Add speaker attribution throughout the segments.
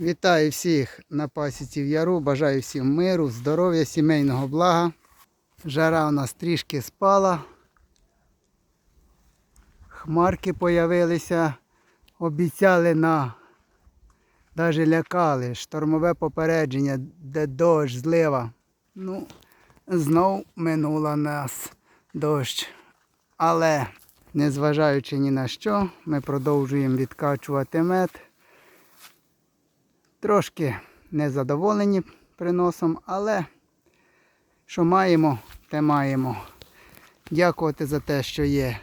Speaker 1: Вітаю всіх на пасіці в яру. Бажаю всім миру, здоров'я, сімейного блага. Жара у нас трішки спала. Хмарки появилися. Обіцяли на навіть лякали. Штормове попередження, де дощ, злива. Ну, знов минула нас дощ. Але, незважаючи ні на що, ми продовжуємо відкачувати мед. Трошки незадоволені приносом, але що маємо, те маємо. Дякувати за те, що є.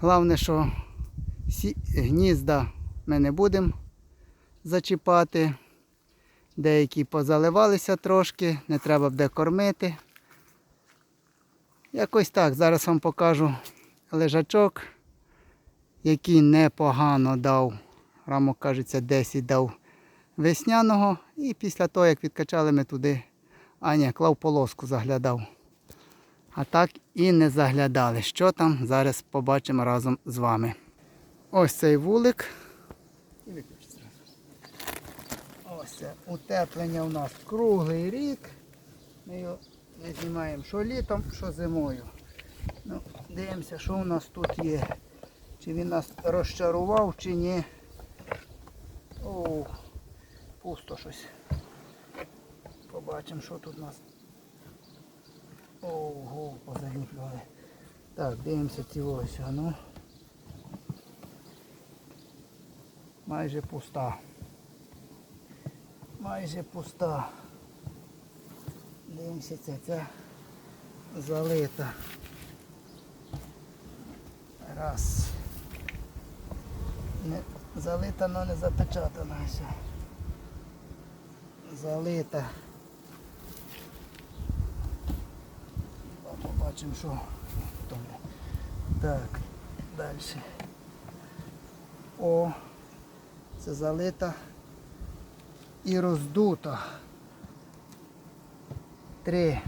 Speaker 1: Головне, що гнізда ми не будемо зачіпати. Деякі позаливалися трошки, не треба буде кормити. Якось так. Зараз вам покажу лежачок, який непогано дав. Рамок, кажеться, 10 дав весняного. І після того, як відкачали ми туди, а ні, клав полоску заглядав. А так і не заглядали. Що там, зараз побачимо разом з вами. Ось цей вулик. Ось це утеплення у нас круглий рік. Ми його не знімаємо що літом, що зимою. Ну, Дивимося, що у нас тут є. Чи він нас розчарував, чи ні. О, пусто щось. Побачимо, що тут у нас. Ого, позаліплювали. Так, дивимося ці ось, ну. Майже пуста. Майже пуста. Дивимося, це, це залита. Раз. Не залита, але не запечатана. Залита. Побачимо, що там. Так, далі. О, це залита і роздута. Три.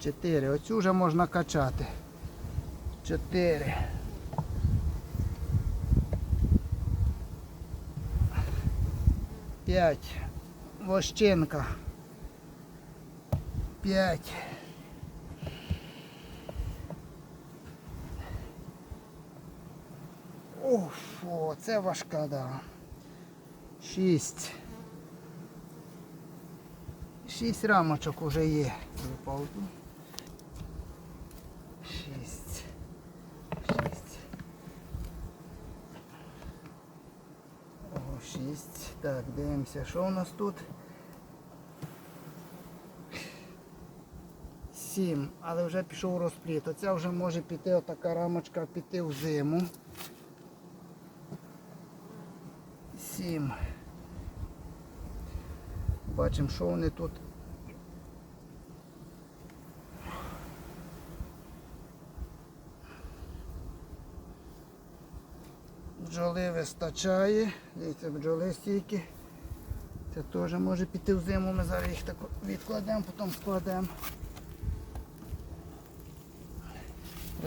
Speaker 1: Чотири. Оцю вже можна качати. Чотири. П'ять. Вощенка. П'ять. Уф, о, це важка, да. Шість. Шість рамочок уже є. Випав тут. Шість. Шість. Ого, шість. Так, дивимося, що у нас тут. Сім, але вже пішов розпліт. Оця вже може піти, отака рамочка піти в зиму. Сім. Бачимо, що вони тут. Бджоли вистачає. Дивіться, бджоли стільки. Це теж може піти в зиму, ми зараз їх так відкладемо, потім складемо.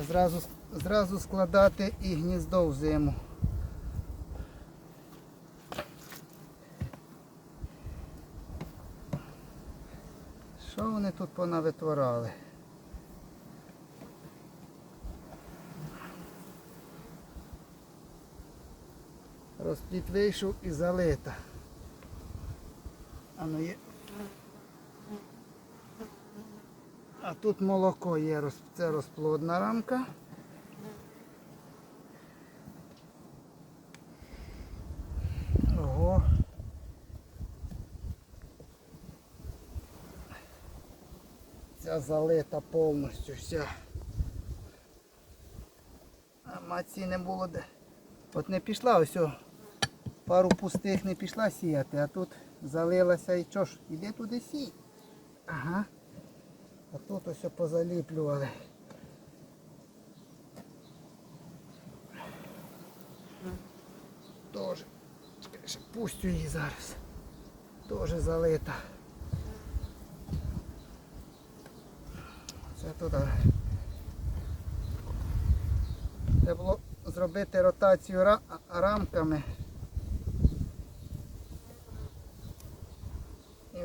Speaker 1: Зразу, зразу складати і гніздо в зиму. Що вони тут понавитворали? Розпліт вийшов і залита. А, ну є. а тут молоко є, це розплодна рамка. Ого. Ця залита повністю вся. А матці не було де. От не пішла ось пару пустих не пішла сіяти, а тут залилася і що ж, іди туди сій. Ага. А тут ось позаліплювали. Тоже. Пустю її зараз. Тоже залита. Це туди. Треба було зробити ротацію рамками.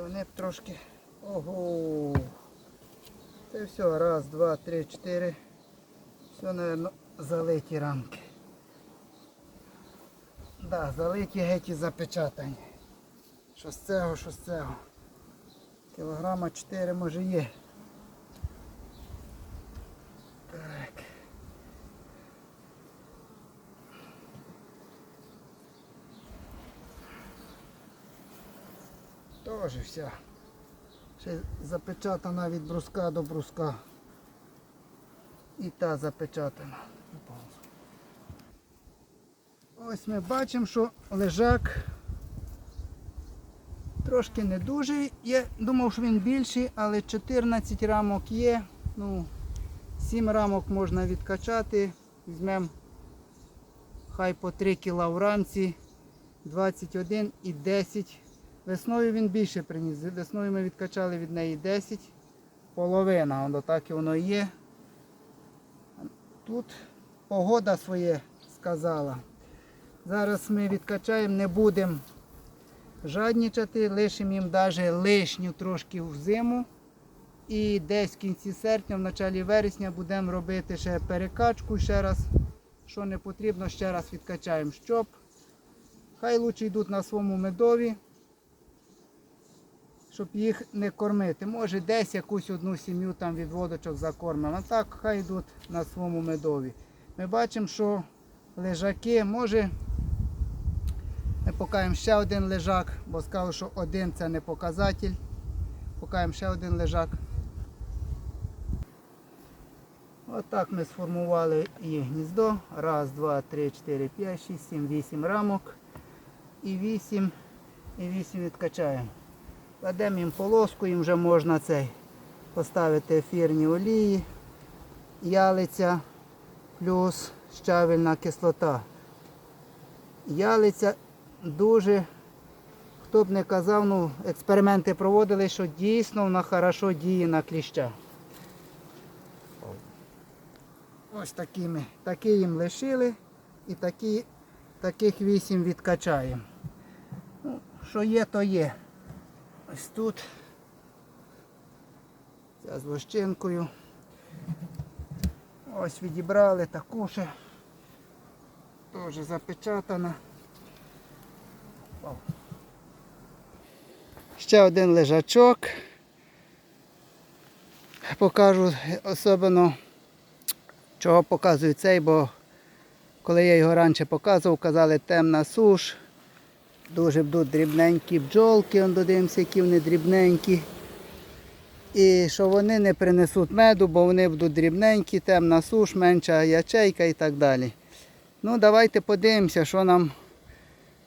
Speaker 1: Вони б трошки. Ого. Це все. Раз, два, три, чотири. Все, мабуть, залиті рамки. Да, залиті геть і запечатані. Що з цього, що з цього. Кілограма 4 може є. Тоже вся. Ще запечатана від бруска до бруска. І та запечатана. Ось ми бачимо, що лежак трошки не дуже. Я думав, що він більший, але 14 рамок є. Ну, 7 рамок можна відкачати. Візьмемо хай по 3 кг в рамці, 21 і 10. Весною він більше приніс. Весною ми відкачали від неї 10. Половина, воно так і воно є. Тут погода своє сказала. Зараз ми відкачаємо, не будемо жаднічати, лишимо їм навіть лишню трошки в зиму. І десь в кінці серпня, в началі вересня будемо робити ще перекачку ще раз. Що не потрібно, ще раз відкачаємо, щоб хай лучше йдуть на своєму медові, щоб їх не кормити. Може десь якусь одну сім'ю там від водочок закормимо. А так хай йдуть на своєму медові. Ми бачимо, що лежаки може. Ми покаємо ще один лежак, бо сказав, що один це не показатель. Покаємо ще один лежак. Отак ми сформували їх гніздо. Раз, два, три, чотири, п'ять, шість, сім, вісім рамок. І вісім, і вісім відкачаємо. Кладемо їм полоску, їм вже можна цей поставити ефірні олії, ялиця плюс щавельна кислота. Ялиця дуже, хто б не казав, ну, експерименти проводили, що дійсно вона хорошо діє на кліща. Ось такими, такі їм лишили і такі, таких вісім відкачаємо. Ну, що є, то є. Ось тут. Ця з вощинкою. Ось відібрали таку ще. Теж запечатана. Ще один лежачок. Покажу особливо, чого показую цей, бо коли я його раніше показував, казали темна суш. Дуже будуть дрібненькі бджолки, он додивимося, які вони дрібненькі. І що вони не принесуть меду, бо вони будуть дрібненькі, темна суш, менша ячейка і так далі. Ну, давайте подивимося, що нам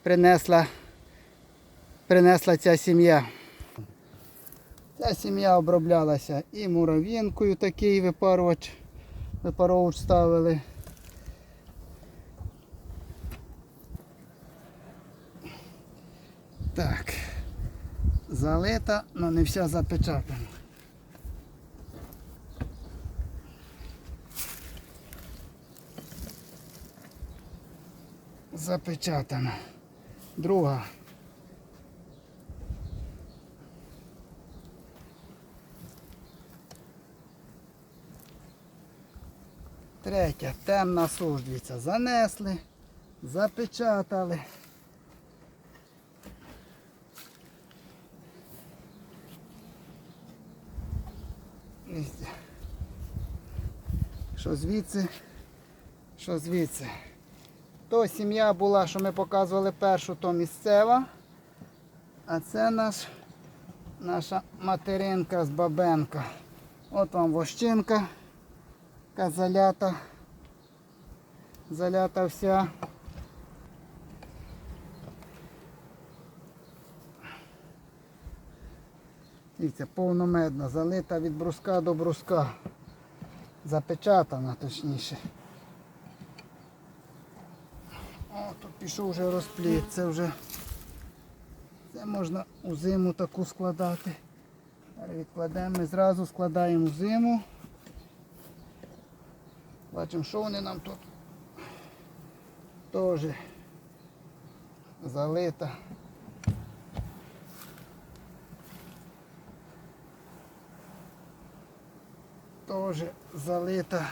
Speaker 1: принесла, принесла ця сім'я. Ця сім'я оброблялася і мурав'їнкою такий випарувач, випаровувач ставили. Так, залита, але не вся запечатана. Запечатана. Друга. Третя, темна суш, дивіться, занесли, запечатали. Дивіться. Що звідси, що звідси. То сім'я була, що ми показували першу, то місцева. А це наш, наша материнка з бабенка. От вам вощинка, яка залята. Залята вся. Дивіться, повномедна, залита від бруска до бруска. Запечатана точніше. О, тут пішов вже розпліт, це вже це можна у зиму таку складати. Відкладемо, ми зразу складаємо в зиму. Бачимо, що вони нам тут теж залита. Теж залита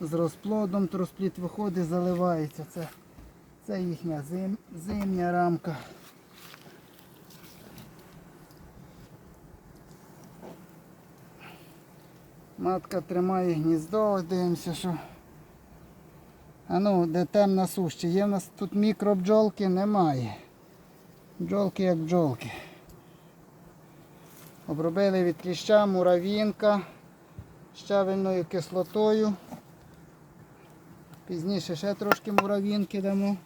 Speaker 1: з розплодом, то виходить, заливається. Це, це їхня зим, зимня рамка. Матка тримає гніздо, дивимося, що. А ну, де темна чи є в нас тут мікробджолки? Немає. Бджолки як бджолки. Обробили від кліща, муравінка щавельною кислотою. Пізніше ще трошки муравінки дамо.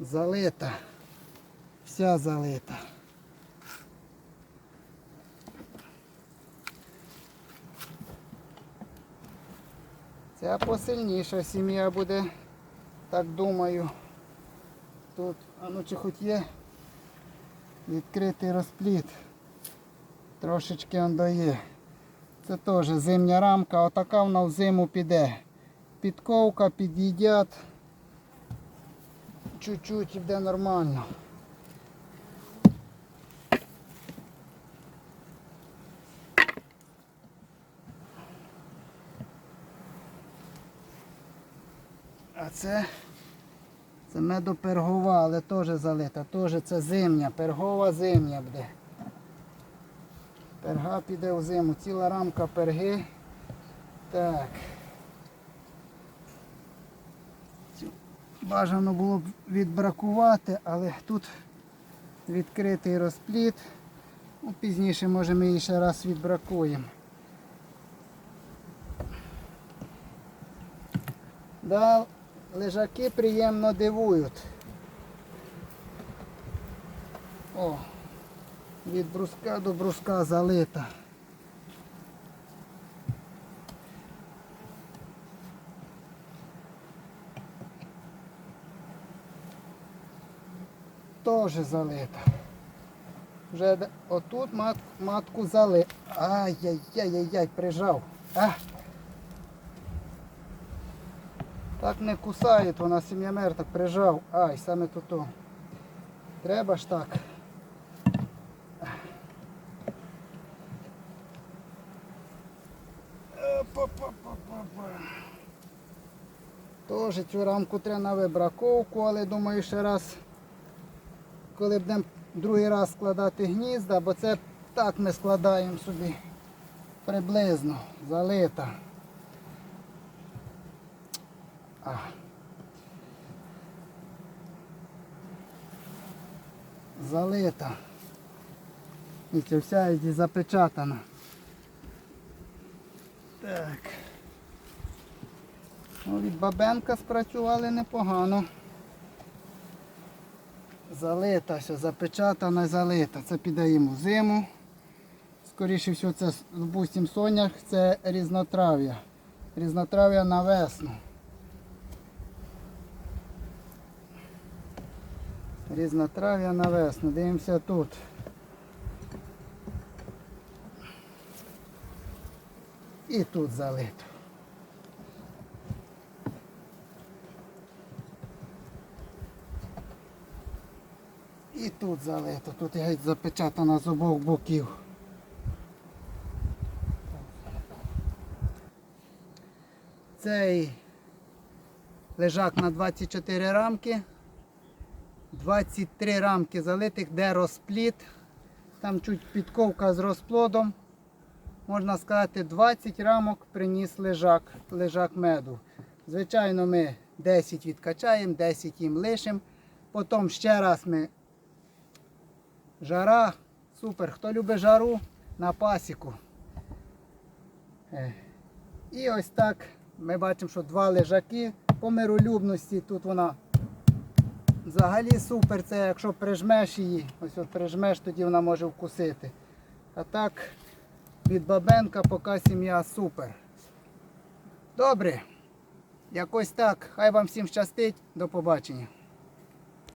Speaker 1: Залита. Вся залита. Ця посильніша сім'я буде, так думаю. Тут, а ну чи хоч є відкритий розпліт. Трошечки он дає. Це теж зимня рамка, отака вона в зиму піде. Підковка, під'їдять. Чуть-чуть і буде нормально. А це, це медопергова, але теж залита. Теж це зимня, пергова зимня буде. Перга піде в зиму. Ціла рамка перги. Так. Бажано було б відбракувати, але тут відкритий розпліт. Ну, Пізніше може ми її ще раз відбракуємо. Да, лежаки приємно дивують. О, від бруска до бруска залита. Тоже залита. Вже отут матку зали. Ай-яй-яй-яй, прижав. А. Так не кусає, вона сім'ямер так прижав. Ай, саме тут. то. Треба ж так. Опа-па-па-па-па. Тоже цю рамку треба на вибраковку, але думаю ще раз, коли будемо другий раз складати гнізда, бо це так ми складаємо собі приблизно залита. А. Залита. І вся і запечатана. Так. Ну, від бабенка спрацювали непогано. Залита, все, запечатана і залита. Це піде йому зиму. Скоріше всього, це, допустим, сонях, це різнотрав'я. Різнотрав'я на весну. Різнотрав'я на весну. Дивимося тут. І тут залито. І тут залито. Тут геть запечатано з обох боків. Цей лежак на 24 рамки. 23 рамки залитих, де розпліт. Там чуть підковка з розплодом. Можна сказати, 20 рамок приніс лежак, лежак меду. Звичайно, ми 10 відкачаємо, 10 їм лишимо. Потім ще раз ми жара. Супер. Хто любить жару на пасіку. Е. І ось так ми бачимо, що два лежаки по миролюбності. Тут вона взагалі супер. Це якщо прижмеш її, ось от прижмеш, тоді вона може вкусити. А так від бабенка поки сім'я супер. Добре. Якось так. Хай вам всім щастить. До побачення.